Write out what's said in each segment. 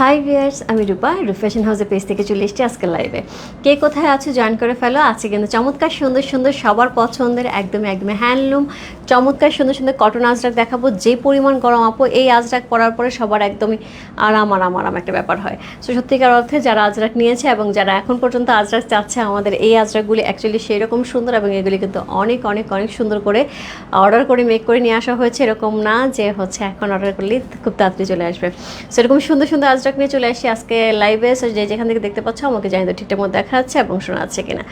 High viewers আমি রূপা রূপ fashion হাউসের পেজ থেকে চলে এসেছি আজকে লাইভে কে কোথায় আছো জয়েন করে ফেলো? আছে কিন্তু চমৎকার, সুন্দর সুন্দর, সবার পছন্দের, একদমই একদমই হ্যান্ডলুম চমৎকার, সুন্দর সুন্দর কটন আজরাক দেখাবো। যে পরিমাণ গরম আপো, এই আজরাক পরার পরে সবার একদমই আরাম আরাম আরাম একটা ব্যাপার হয়। সো সত্যিকার অর্থে যারা আজরাক নিয়েছে এবং যারা এখন পর্যন্ত আজরাক চাচ্ছে, আমাদের এই আজরাকগুলি অ্যাকচুয়ালি সেই রকম সুন্দর এবং এগুলি কিন্তু অনেক অনেক অনেক সুন্দর করে অর্ডার করে মেক করে নিয়ে আসা হয়েছে। এরকম না যে হচ্ছে এখন অর্ডার করলেই খুব তাড়াতাড়ি চলে আসবে। সেরকম সুন্দর সুন্দর আজরাক নিয়ে চলে আসি আজকে লাইভে সো যে যেখান থেকে দেখতে পাচ্ছ, আমাকে জানি তো ঠিকঠাক মতো দেখা যাচ্ছে এবং শোনা যাচ্ছে কিনা।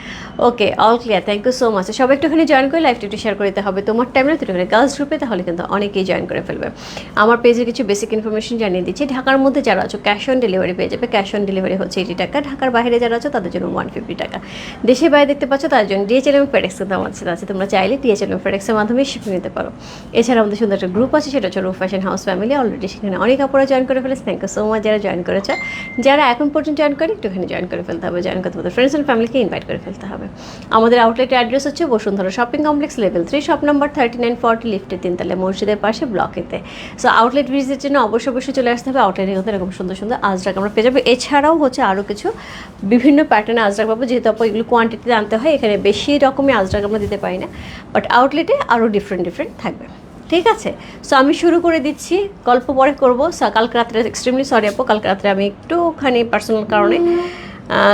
Okay all clear thank you so much সবাই একটুখানি জয়েন করে লাইভটা একটু শেয়ার করে দিতে হবে। তোমার টাইমে তুই গার্লস গ্রুপে তাহলে কিন্তু অনেকেই জয়েন করে ফেলবে। আমার পেজে কিছু বেসিক ইনফরমেশন জানিয়ে দিচ্ছি। ঢাকার মধ্যে যারা আছো ক্যাশ অন ডেলিভারি পেয়ে যাবে। ক্যাশ অন ডেলিভারি হচ্ছে এইটি টাকা। ঢাকার বাইরে যারা আছো, তাদের জন্য ওয়ান ফিফটি টাকা। দেশে বাইরে দেখতে পাচ্ছ, তার জন্য ডিএচএল এবং ফেডেক্স কিন্তু আমার সাথে আছে। তোমরা চাইলে ডিএচএল এবং ফেডেক্সের মাধ্যমে শিপিং নিতে পারো। এছাড়া আমাদের সুন্দর একটা গ্রুপ আছে, সেটা হচ্ছে রূপ ফ্যাশন হাউস ফ্যামিলি অলরেডি সেখানে অনেক আপুরা জয়েন করে ফেলেছে। থ্যাংক ইউ সো মাচ যারা জয়েন করেছে। যারা এখন পর্যন্ত জয়েন করে একটুখানি জয়েন করে ফেলতে হবে। জয়েন করতে হবে। ফ্রেন্ডস অ্যান্ড ফ্যামিলিকে ইনভাইট করে ফেলতে হবে। আমাদের আউটলেটের অ্যাড্রেস হচ্ছে Bashundhara shopping complex level three shop number thirty nine forty লিফটের তিনতলা মসজিদের পাশে ব্লকেতে সো আউটলেট ভিজিটের জন্য অবশ্যই অবশ্যই চলে আসতে হবে। আউটলেটের কথা এরকম সুন্দর সুন্দর আজরাক আমরা পেয়ে যাব। এছাড়াও হচ্ছে আরও কিছু বিভিন্ন প্যাটার্নে আজরাক পাবো। যেহেতু আপু এগুলো কোয়ান্টিটিতে আনতে হয়, এখানে বেশি রকমের আজরাক আমরা দিতে পারি না। বাট আউটলেটে আরও ডিফারেন্ট ডিফারেন্ট থাকবে। ঠিক আছে? সো আমি শুরু করে দিচ্ছি। গল্প পরে করব। কাল কালকে রাত্রে এক্সট্রিমলি সরি আপু কালকে রাত্রে আমি একটুখানি পার্সোনাল কারণে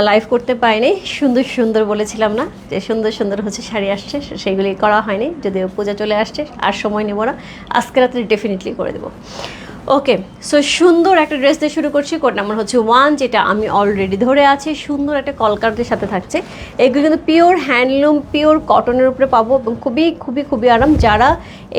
লাইভ করতে পাইনি সুন্দর সুন্দর বলেছিলাম না যে সুন্দর সুন্দর হচ্ছে শাড়ি আসছে সেইগুলি করা হয়নি। যদিও পূজা চলে আসছে আর সময় নেব না। আজকে রাত্রে ডেফিনেটলি করে দেবো। ওকে সো সুন্দর একটা ড্রেস দিয়ে শুরু করছি। কোড নাম্বার হচ্ছে ওয়ান যেটা আমি অলরেডি ধরে আছি। সুন্দর একটা কলকারদের সাথে থাকছে। এগুলো কিন্তু পিওর হ্যান্ডলুম পিওর কটনের উপরে পাবো এবং খুবই খুবই খুবই আরাম। যারা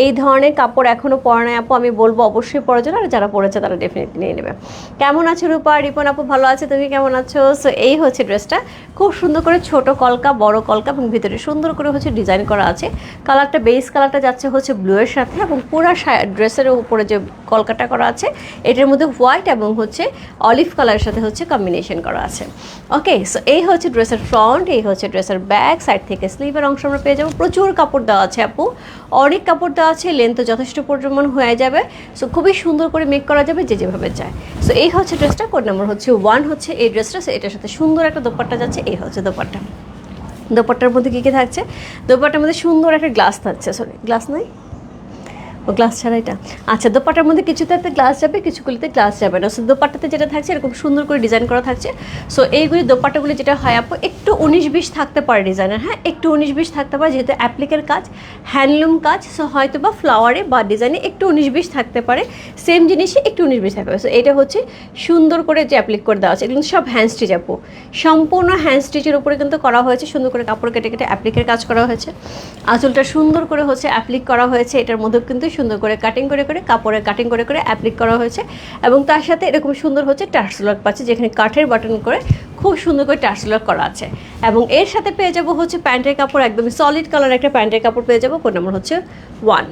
এই ধরনের কাপড় এখনও পরে নেয় আপু, আমি বলব অবশ্যই পরে জন্য আর যারা পরেছে, তারা ডেফিনেটলি নিয়ে নেবে। কেমন আছে রূপা? রিপন আপু, ভালো আছে। তুমি কেমন আছো? সো এই হচ্ছে ড্রেসটা খুব সুন্দর করে ছোট কলকা, বড় কলকা এবং ভিতরে সুন্দর করে হচ্ছে ডিজাইন করা আছে। কালারটা বেস কালারটা যাচ্ছে হচ্ছে ব্লুয়ের সাথে এবং পুরো ড্রেসের উপরে যে কলকাটা করা আছে। এটার মধ্যে হোয়াইট এবং হচ্ছে অলিভ কালারের সাথে হচ্ছে কম্বিনেশন করা আছে। ওকে সো এই হচ্ছে ড্রেসের ফ্রন্ট এই হচ্ছে ড্রেসের ব্যাক সাইড থেকে স্লিভের অংশ আমরা পেয়ে যাব। প্রচুর কাপড় দেওয়া আছে আপু। অনেক কাপড় দেওয়া আছে লেন্থ যথেষ্ট পরিমাণ হয়ে যাবে। সো খুবই সুন্দর করে মেক করা যাবে যে যেভাবে চায়। সো এই হচ্ছে ড্রেসটা কোড নাম্বার হচ্ছে ওয়ান হচ্ছে এই ড্রেসটা এটার সাথে সুন্দর একটা দোপাট্টা যাচ্ছে, এই হচ্ছে দোপাট্টা। দোপাট্টার মধ্যে কী কী থাকছে? দোপাট্টার মধ্যে সুন্দর একটা গ্লাস থাকছে সরি গ্লাস নয় ও গ্লাস ছাড়া এটা। আচ্ছা দোপাটার মধ্যে কিছুতে গ্লাস যাবে, কিছুগুলিতে গ্লাস যাবে না। সো দোপাটাতে যেটা থাকছে, এরকম সুন্দর করে ডিজাইন করা থাকছে। সো এইগুলি দোপাট্টাগুলি যেটা হয় আপু, একটু উনিশ বিশ থাকতে পারে ডিজাইনের হ্যাঁ? একটু উনিশ বিশ থাকতে পারে, যেহেতু অ্যাপ্লিকের কাজ হ্যান্ডলুম কাজ সো হয়তো বা ফ্লাওয়ারে বা ডিজাইনে একটু উনিশ বিশ থাকতে পারে। সেম জিনিসই একটু উনিশ বিশ থাকতে পারে। সো এটা হচ্ছে সুন্দর করে যে অ্যাপ্লিক করে দেওয়া আছে। এগুলো সব হ্যান্ড স্টিচ আপু। সম্পূর্ণ হ্যান্ড স্টিচের উপরে কিন্তু করা হয়েছে, সুন্দর করে কাপড় কেটে কেটে অ্যাপ্লিকের কাজ করা হয়েছে। আঁচলটা সুন্দর করে হচ্ছে অ্যাপ্লিক করা হয়েছে। এটার মধ্যেও কিন্তু সুন্দর করে কাটিং করে করে কাপড়ে কাটিং করে করে অ্যাপ্লিক করা হয়েছে এবং তার সাথে এরকম সুন্দর হচ্ছে টার্সলক পাচ্ছে যেখানে কাঠের বাটন করে খুব সুন্দর করে টার্সলক করা আছে। এবং এর সাথে পেয়ে যাব হচ্ছে প্যান্টের কাপড় একদম সলিড কালার একটা প্যান্টের কাপড় পেয়ে যাব কোন নম্বর হচ্ছে ওয়ান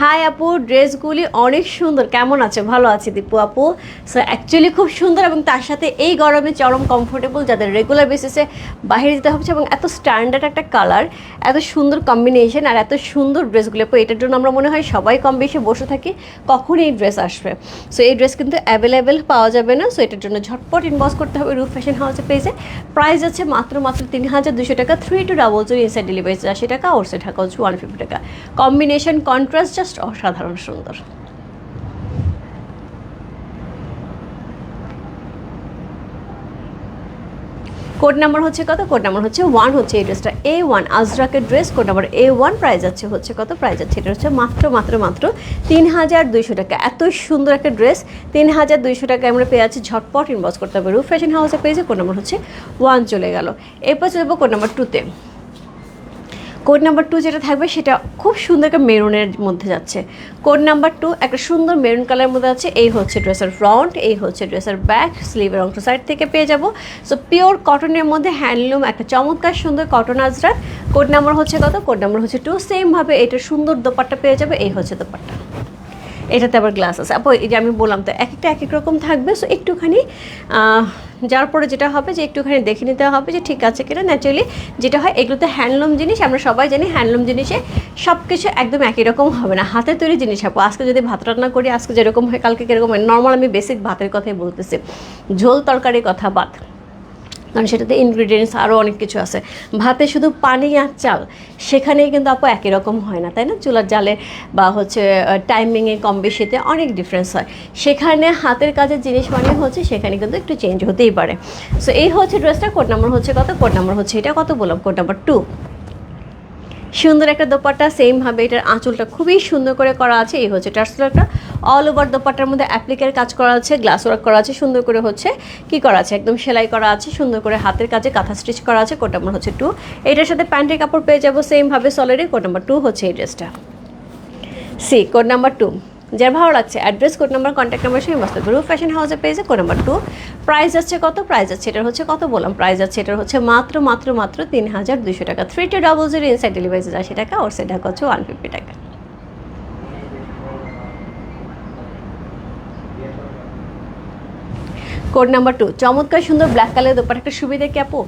হাই আপু, ড্রেসগুলি অনেক সুন্দর। কেমন আছে? ভালো আছে দীপু আপু। সো অ্যাকচুয়ালি খুব সুন্দর এবং তার সাথে এই গরমে চরম কমফোর্টেবল যাদের রেগুলার বেসিসে বাইরে যেতে হচ্ছে এবং এত স্ট্যান্ডার্ড একটা কালার এত সুন্দর কম্বিনেশন আর এত সুন্দর ড্রেসগুলো। আপু এটার জন্য আমরা মনে হয় সবাই কম বেশি বসে থাকি কখন এই ড্রেস আসবে। সো এই ড্রেস কিন্তু অ্যাভেলেবেল পাওয়া যাবে না। সো এটার জন্য ঝটপট ইনবক্স করতে হবে রুফ ফ্যাশন হাউসে পেয়েছে প্রাইস আছে মাত্র মাত্র তিন হাজার দুশো টাকা। Three two double zero inside delivery আশি টাকা ওরসে ঢাকা হচ্ছে ওয়ান ফিফটি টাকা। কম্বিনেশন কন্ট্রাস্ট জাস্ট অসাধারণ সুন্দর। কোড নাম্বার হচ্ছে কত? কোড নাম্বার হচ্ছে ওয়ান হচ্ছে এই ড্রেসটা। এ ওয়ান আজরাকের dress. Code number A one price আছে হচ্ছে কত? প্রাইস আছে, এটা হচ্ছে মাত্র মাত্র মাত্র তিন হাজার দুইশো টাকা। এত সুন্দর একটা ড্রেস। তিন হাজার দুইশো টাকা আমরা পেয়ে আছি ঝটপট ইনবক্স করতে হবে। রুফ ফ্যাশন হাউসে পেয়েছে কোড নাম্বার হচ্ছে ওয়ান চলে গেল। এরপর চলে যাব কোড নাম্বার টুতে কোড নাম্বার টু যেটা থাকবে সেটা খুব সুন্দর একটা মেরুনের মধ্যে যাচ্ছে। কোড নাম্বার টু একটা সুন্দর মেরুন কালারের মধ্যে আছে এই হচ্ছে ড্রেসের ফ্রন্ট এই হচ্ছে ড্রেসের ব্যাক স্লিভের অংশ সাইড থেকে পেয়ে যাব। সো পিওর কটনের মধ্যে হ্যান্ডলুম একটা চমৎকার সুন্দর কটন আজরার কোড নাম্বার হচ্ছে কত? কোড নাম্বার হচ্ছে টু সেমভাবে এটা সুন্দর দোপাট্টা পেয়ে যাবে। এই হচ্ছে দোপাট্টা। এটাতে আবার গ্লাস আছে। আপু, এই যে আমি বললাম তো এক একটা এক এক রকম থাকবে সো একটুখানি যার পরে যেটা হবে যে একটুখানি দেখে নিতে হবে যে ঠিক আছে কিনা। ন্যাচারালি যেটা হয়, এগুলোতে হ্যান্ডলুম জিনিস, আমরা সবাই জানি হ্যান্ডলুম জিনিসে সব কিছু একদম একই রকম হবে না। হাতে তৈরি জিনিস আপু, আজকে যদি ভাত রান্না করি, আজকে যেরকম হয়, কালকে কীরকম হয়? নর্মাল আমি বেসিক ভাতের কথাই বলতেছি। ঝোল তরকারির কথা বাদ। কারণ সেটাতে ইনগ্রিডিয়েন্টস আরও অনেক কিছু আছে। ভাতে শুধু পানি আর চাল, সেখানেই কিন্তু আপু একই রকম হয় না, তাই না? চুলার জালে বা হচ্ছে টাইমিংয়ে কম বেশিতে অনেক ডিফারেন্স হয়। সেখানে হাতের কাজের জিনিস মানে হচ্ছে সেখানে কিন্তু একটু চেঞ্জ হতেই পারে। সো এই হচ্ছে ড্রেসটা কোড নাম্বার হচ্ছে কত? কোড নাম্বার হচ্ছে এটা কত বললাম? কোড নাম্বার টু সুন্দর একটা দোপাট্টা সেমভাবে এটার আঁচলটা খুবই সুন্দর করে করা আছে। এই হচ্ছে টার্সেলটা অল ওভার দোপাট্টার মধ্যে অ্যাপ্লিকের কাজ করা আছে গ্লাস ওয়ার্ক করা আছে, সুন্দর করে হচ্ছে কি করা আছে? একদম সেলাই করা আছে, সুন্দর করে হাতের কাজে কাঁথা স্টিচ করা আছে, কোড নাম্বার হচ্ছে টু এটার সাথে প্যান্টের কাপড় পেয়ে যাব সেমভাবে সলিডে কোড নাম্বার টু হচ্ছে এই ড্রেসটা সি কোড নাম্বার টু যার ভালো লাগছে address code number contact number সঙ্গে মস্ত গ্রুপ ফ্যাশন হাউসে পেয়েছে কোড নাম্বার টু প্রাইস আছে কত? প্রাইস আছে এটার হচ্ছে কত বললাম? প্রাইস আছে এটার হচ্ছে মাত্র মাত্র মাত্র তিন হাজার দুশো টাকা। Three two double zero inside delivery আশি টাকা ওর সেটা হচ্ছে ওয়ান ফিফটি টাকা। কোড নাম্বার টু চমৎকার সুন্দর ব্ল্যাক কালারের দোপাট্টা। একটা সুবিধা কি আপু?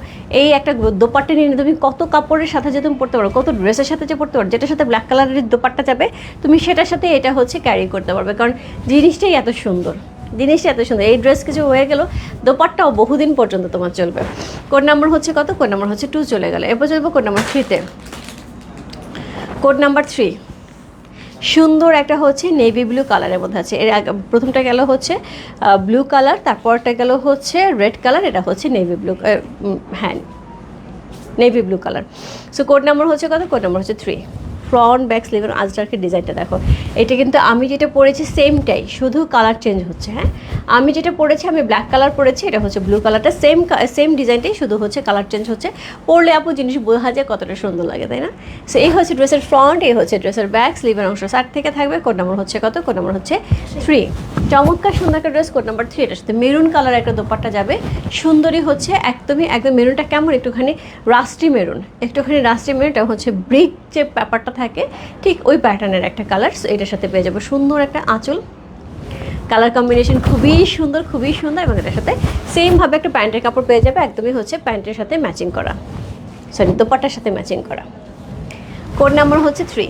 এই একটা দোপাট্টা নিয়ে নিয়ে তুমি কত কাপড়ের সাথে যে তুমি পড়তে পারো, কত ড্রেসের সাথে যে পড়তে পারো, যেটার সাথে ব্ল্যাক কালারের দোপাট্টা যাবে, তুমি সেটার সাথে এটা হচ্ছে ক্যারি করতে পারবে। কারণ জিনিসটাই এত সুন্দর। জিনিসটা এত সুন্দর। এই ড্রেস কিছু হয়ে গেল, দোপাট্টাও বহুদিন পর্যন্ত তোমার চলবে। কোড নাম্বার হচ্ছে কত? কোড নাম্বার হচ্ছে টু চলে গেল। এরপর চলবে কোড নাম্বার থ্রিতে কোড নাম্বার থ্রি সুন্দর একটা হচ্ছে নেভি ব্লু কালারের মধ্যে আছে। এর প্রথমটা গেল হচ্ছে ব্লু কালার তারপরটা গেল হচ্ছে রেড কালার এটা হচ্ছে নেভি ব্লু হ্যাঁ navy blue colour so code number হচ্ছে কত? কোড নাম্বার হচ্ছে থ্রি ফ্রন্ট ব্যাক স্লিভের আজরাকের ডিজাইনটা দেখো। এটা কিন্তু আমি যেটা পরেছি সেমটাই শুধু কালার চেঞ্জ হচ্ছে হ্যাঁ? আমি যেটা পরেছি, আমি ব্ল্যাক কালার পরেছি, এটা হচ্ছে ব্লু কালারটা সেম সেম ডিজাইনটাই শুধু হচ্ছে কালার চেঞ্জ হচ্ছে। পরলে আপু জিনিস বোঝা যায় কতটা সুন্দর লাগে, তাই না? সো এই হচ্ছে ড্রেসের ফ্রন্ট এই হচ্ছে ড্রেসের ব্যাক স্লিভের অংশ সাইড থেকে থাকবে কোড নাম্বার হচ্ছে কত? কোড নাম্বার হচ্ছে থ্রি চমৎকার সুন্দর একটা ড্রেস কোড নাম্বার থ্রি এটার সাথে মেরুন কালার একটা দোপাট্টা যাবে। সুন্দরী হচ্ছে একদমই, একদম মেরুনটা কেমন? একটুখানি রাস্টি মেরুন একটুখানি রাস্টি মেরুনটা হচ্ছে ব্রিক যে ব্যাপারটা থাকে, ঠিক ওই প্যাটার্নের একটা কালার সো এটার সাথে পেয়ে যাব সুন্দর একটা আঁচল। কালার কম্বিনেশন খুবই সুন্দর খুবই সুন্দর এবং এটার সাথে সেমভাবে একটা প্যান্টের কাপড় পেয়ে যাবে, একদমই হচ্ছে প্যান্টের সাথে ম্যাচিং করা। সরি দোপাটার সাথে ম্যাচিং করা। কোড নাম্বার হচ্ছে থ্রি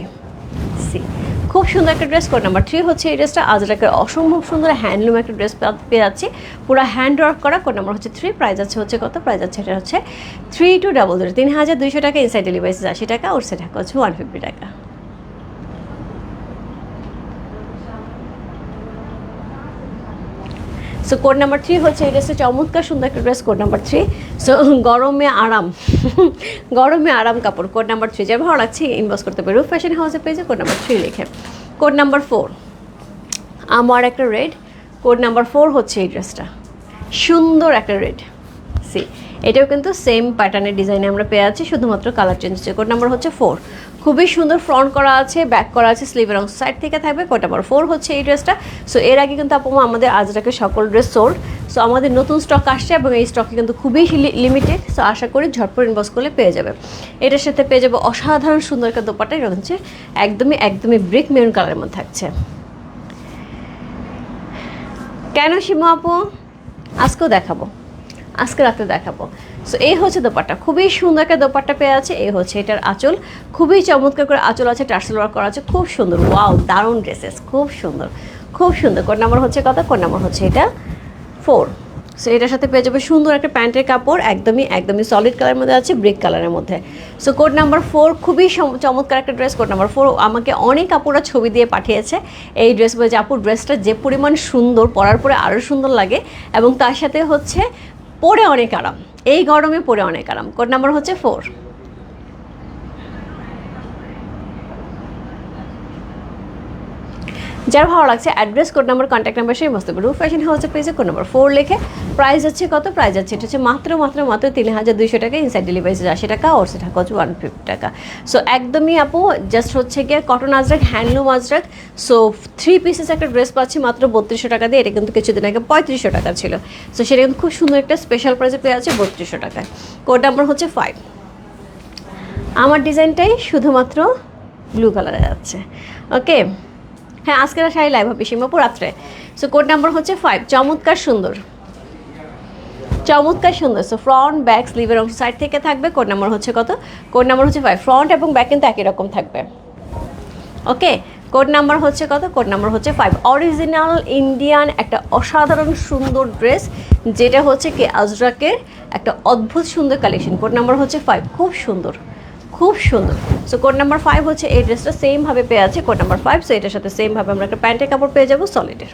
খুব সুন্দর একটা ড্রেস কোড নাম্বার থ্রি হচ্ছে এই ড্রেসটা আজ আজরাকের অসম্ভব সুন্দর হ্যান্ডলুম একটা ড্রেস পেয়ে যাচ্ছি। পুরো হ্যান্ড ওয়ার্ক করা কোড নাম্বার হচ্ছে থ্রি প্রাইস আছে হচ্ছে কত? প্রাইস আছে এটা হচ্ছে থ্রি টু ডাবল জিরো তিন হাজার দুইশো টাকা ইনসাইড ডেলিভারি আশি টাকা ওর সেটা হচ্ছে ওয়ান ফিফটি টাকা। সো কোড নাম্বার থ্রি হচ্ছে এই ড্রেসটা চমৎকার সুন্দর একটা dress code number three so গরমে আরাম। গরমে আরাম কাপড় কোড নাম্বার থ্রি যার ভালো লাগছে ইনভেস্ট করতে পারে। রুফ ফ্যাশন হাউসে পেয়েছে কোড নাম্বার থ্রি লিখে। কোড নাম্বার ফোর আমার একটা রেড কোড নাম্বার ফোর হচ্ছে এই ড্রেসটা সুন্দর একটা রেড সি এটাও কিন্তু সেম প্যাটার্নের ডিজাইনে আমরা পেয়ে আছি, শুধুমাত্র কালার চেঞ্জ হচ্ছে। কোড নাম্বার হচ্ছে ফোর খুবই সুন্দর ফ্রন্ট করা আছে ব্যাক করা আছে স্লিভের অংশ সাইড থেকে থাকবে কোড নাম্বার ফোর হচ্ছে এই ড্রেসটা সো এর আগে কিন্তু আপু আমাদের আজরাকে সকল ড্রেস সোল্ড সো আমাদের নতুন স্টক আসছে এবং এই স্টকে কিন্তু খুবই লিমিটেড সো আশা করি ঝটপট ইনবক্স করলে পেয়ে যাবে। এটার সাথে পেয়ে যাবে অসাধারণ সুন্দর একটা দোপাটা এটা হচ্ছে একদমই একদমই ব্রিক মেরুন কালারের মধ্যে থাকছে। কেন সীমা আপু? আজকেও দেখাবো। আজকে রাতে দেখাবো। সো এই হচ্ছে দোপাট্টা। খুবই সুন্দর একটা দোপাট্টা পেয়ে আছে। এই হচ্ছে এটার আঁচল। খুবই চমৎকার করে আঁচল আছে, টার্সেল ওয়ার্ক করা আছে। খুব সুন্দর। ওয়াও, দারুণ ড্রেসেস। খুব সুন্দর। খুব সুন্দর। কোন নাম্বার হচ্ছে কত? কোন নাম্বার হচ্ছে এটা ফোর। সো এটার সাথে পেয়ে যাবে সুন্দর একটা প্যান্টের কাপড়। একদমই একদমই সলিড কালারের মধ্যে আছে ব্রিক কালারের মধ্যে। সো কোড নাম্বার ফোর, খুবই চমৎকার একটা ড্রেস। কোড নাম্বার ফোর আমাকে অনেক আপুরা ছবি দিয়ে পাঠিয়েছে। এই ড্রেস বলে যে আপুর ড্রেসটা যে পরিমাণ সুন্দর, পরার পরে আরও সুন্দর লাগে। এবং তার সাথে হচ্ছে পরে অনেক আরাম। এই গরমে পরে অনেক আরাম। কোড নাম্বার হচ্ছে ফোর যার ভালো লাগছে address code number contact number সেই মস্ত রুফ ফ্যাশন হাউসের পেজে কোড নাম্বার ফোর লিখে প্রাইস হচ্ছে কত প্রাইস আছে এটা হচ্ছে মাত্র মাত্র মাত্র তিন হাজার দুইশো টাকা ইনসাইড ডেলিভারি আশি টাকা ওর সেটা হচ্ছে ওয়ান ফিফটি টাকা। সো একদমই আপু জাস্ট হচ্ছে গিয়ে cotton Ajrak handloom Ajrak. So three pieces একটা ড্রেস পাচ্ছি মাত্র বত্রিশশো টাকা দিয়ে। এটা কিন্তু কিছুদিন আগে পঁয়ত্রিশশো টাকা ছিল। সো সেটা কিন্তু খুব সুন্দর একটা স্পেশাল প্রাইসে পেয়ে আছে বত্রিশশো টাকায়। কোড নাম্বার হচ্ছে ফাইভ আমার ডিজাইনটাই শুধুমাত্র ব্লু কালারে যাচ্ছে ওকে হ্যাঁ আজকের শাড়ি লাইভ হবে সীমাপুর রাত্রে। সো কোড নাম্বার হচ্ছে ফাইভ চমৎকার সুন্দর। চমৎকার সুন্দর। সো ফ্রন্ট ব্যাক স্লিভের অংশ সাইড থেকে থাকবে কোড নাম্বার হচ্ছে কত? কোড নাম্বার হচ্ছে ফাইভ ফ্রন্ট এবং ব্যাক কিন্তু একই রকম থাকবে। ওকে কোড নাম্বার হচ্ছে কত? কোড নাম্বার হচ্ছে ফাইভ অরিজিনাল ইন্ডিয়ান একটা অসাধারণ সুন্দর ড্রেস যেটা হচ্ছে কি আজরাকের একটা অদ্ভুত সুন্দর কালেকশন কোড নাম্বার হচ্ছে ফাইভ খুব সুন্দর। খুব সুন্দর। সো কোড নাম্বার ফাইভ হচ্ছে এই ড্রেসটা সেমভাবে পেয়ে আছে কোড নাম্বার ফাইভ সো এটার সাথে সেমভাবে আমরা একটা প্যান্টের কাপড় পেয়ে যাব সলিডের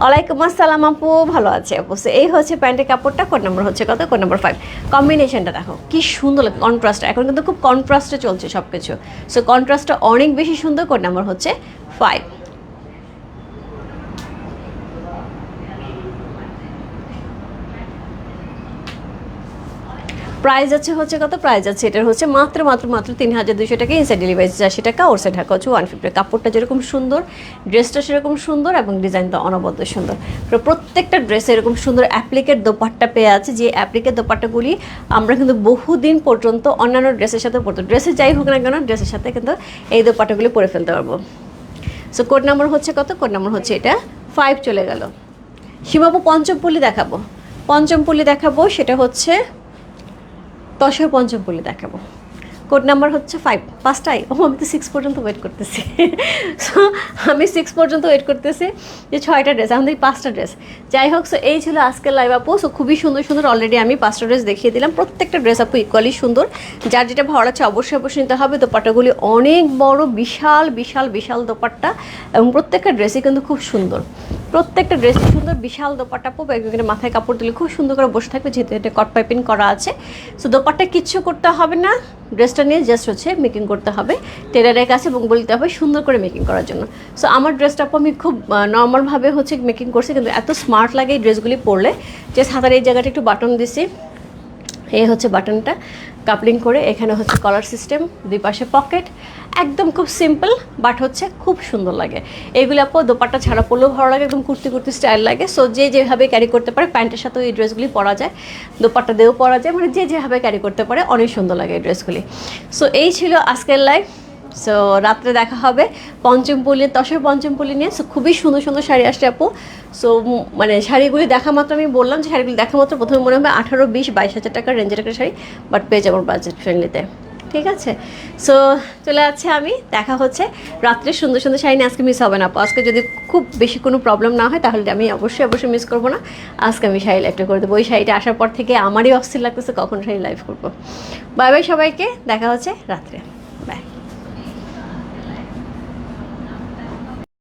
ওয়ালাইকুম আসসালাম আপু, ভালো আছে? আপু এই হচ্ছে প্যান্টের কাপড়টা কোড নাম্বার হচ্ছে কত? কোড নাম্বার ফাইভ কম্বিনেশনটা দেখো, কি সুন্দর লাগে কন্ট্রাস্ট এখন কিন্তু খুব কন্ট্রাস্টে চলছে সব কিছু সো কন্ট্রাস্টটা অনেক বেশি সুন্দর কোড নাম্বার হচ্ছে ফাইভ প্রাইস আছে হচ্ছে কত? প্রাইস আছে, এটার হচ্ছে মাত্র মাত্র মাত্র তিন হাজার দুশো টাকা ইনসাইড ডেলিভারি চারশো টাকা ওর সাইড ঢাকা হচ্ছে ওয়ান ফিফটি কাপড়টা যেরকম সুন্দর ড্রেসটা সেরকম সুন্দর এবং ডিজাইনটা অনবদ্য সুন্দর। প্রত্যেকটা ড্রেসে এরকম সুন্দর অ্যাপ্লিকের দোপাট্টা পেয়ে আছে, যে অ্যাপ্লিকের দোপাট্টাগুলি আমরা কিন্তু বহুদিন পর্যন্ত অন্যান্য ড্রেসের সাথে পরতো ড্রেসে যাই হোক না কেন ড্রেসের সাথে কিন্তু এই দোপাট্টাগুলি পরে ফেলতে পারব। সো কোড নাম্বার হচ্ছে কত? কোড নাম্বার হচ্ছে এটা ফাইভ চলে গেল। সীমাপু পঞ্চমপল্লী দেখাবো। পঞ্চমপল্লী দেখাবো, সেটা হচ্ছে দশের পঞ্চম বলে দেখাবো। কোড নাম্বার হচ্ছে ফাইভ পাঁচটাই ও, আমি তো সিক্স পর্যন্ত ওয়েট করতেছি। সো আমি সিক্স পর্যন্ত ওয়েট করতেছি যে ছয়টা ড্রেস আমাদের পাঁচটা ড্রেস যাই হোক সো এই ছিল আজকের লাইভ আপু সো খুবই সুন্দর সুন্দর অলরেডি আমি পাঁচটা ড্রেস দেখিয়ে দিলাম। প্রত্যেকটা ড্রেস আপু ইকুয়ালি সুন্দর। যার যেটা ভালো লাগছে অবশ্যই অবশ্যই নিতে হবে। দোপাট্টাগুলি অনেক বড়, বিশাল বিশাল বিশাল দোপাট্টা এবং প্রত্যেকটা ড্রেসই কিন্তু খুব সুন্দর। প্রত্যেকটা ড্রেসই সুন্দর, বিশাল দোপাট্টা। পো এখানে মাথায় কাপড় দিলে খুব সুন্দর করে বসে থাকবে, যেহেতু এটা কট পাইপিং করা আছে। সো দোপাট্টা কিচ্ছু করতে হবে না। ড্রেসটা নিয়ে জাস্ট হচ্ছে মেকিং করতে হবে টেলারের কাছে এবং বলতে হবে সুন্দর করে মেকিং করার জন্য। সো আমার ড্রেসটা আমি খুব নর্মালভাবে হচ্ছে মেকিং করছি, কিন্তু এত স্মার্ট লাগে এই ড্রেসগুলি পরলে যে সাঁতার এই জায়গাটা একটু বাটন দিছি, এই হচ্ছে বাটনটা কাপলিং করে এখানে হচ্ছে কলার সিস্টেম দুই পাশে পকেট একদম খুব সিম্পল বাট হচ্ছে খুব সুন্দর লাগে। এগুলো আপু দোপাট্টা ছাড়া পড়লেও ভালো লাগে, একদম কুর্তি কুর্তি স্টাইল লাগে। সো যে যেভাবে ক্যারি করতে পারে, প্যান্টের সাথেও এই ড্রেসগুলি পরা যায়, দোপাট্টা দিয়েও পরা যায় মানে যে যেভাবে ক্যারি করতে পারে, অনেক সুন্দর লাগে এই ড্রেসগুলি সো এই ছিল আজকের লাইভ সো রাত্রে দেখা হবে। পঞ্চমপল্লী তসের পঞ্চমপল্লী নিয়ে। সো খুবই সুন্দর সুন্দর শাড়ি আসছে আপু। সো মানে শাড়িগুলি দেখা মাত্র আমি বললাম যে শাড়িগুলি দেখা মাত্র প্রথমে মনে হবে আঠারো, বিশ, বাইশ হাজার টাকার রেঞ্জের একটা শাড়ি বাট পেয়ে যাব বাজেট ফ্রেন্ডলিতে ঠিক আছে? সো চলে যাচ্ছে আমি। দেখা হচ্ছে। রাত্রে সুন্দর সুন্দর শাড়ি আজকে মিস হবে না আজকে যদি খুব বেশি কোনো প্রবলেম না হয়, তাহলে আমি অবশ্যই অবশ্যই মিস করব না। আজকে আমি শাড়ি লাইভটা করে দেবো। ওই শাড়িটা আসার পর থেকে আমারই অস্থির লাগতেছে, কখন শাড়ি লাইভ করব। বাই বাই সবাইকে। দেখা হচ্ছে রাত্রে।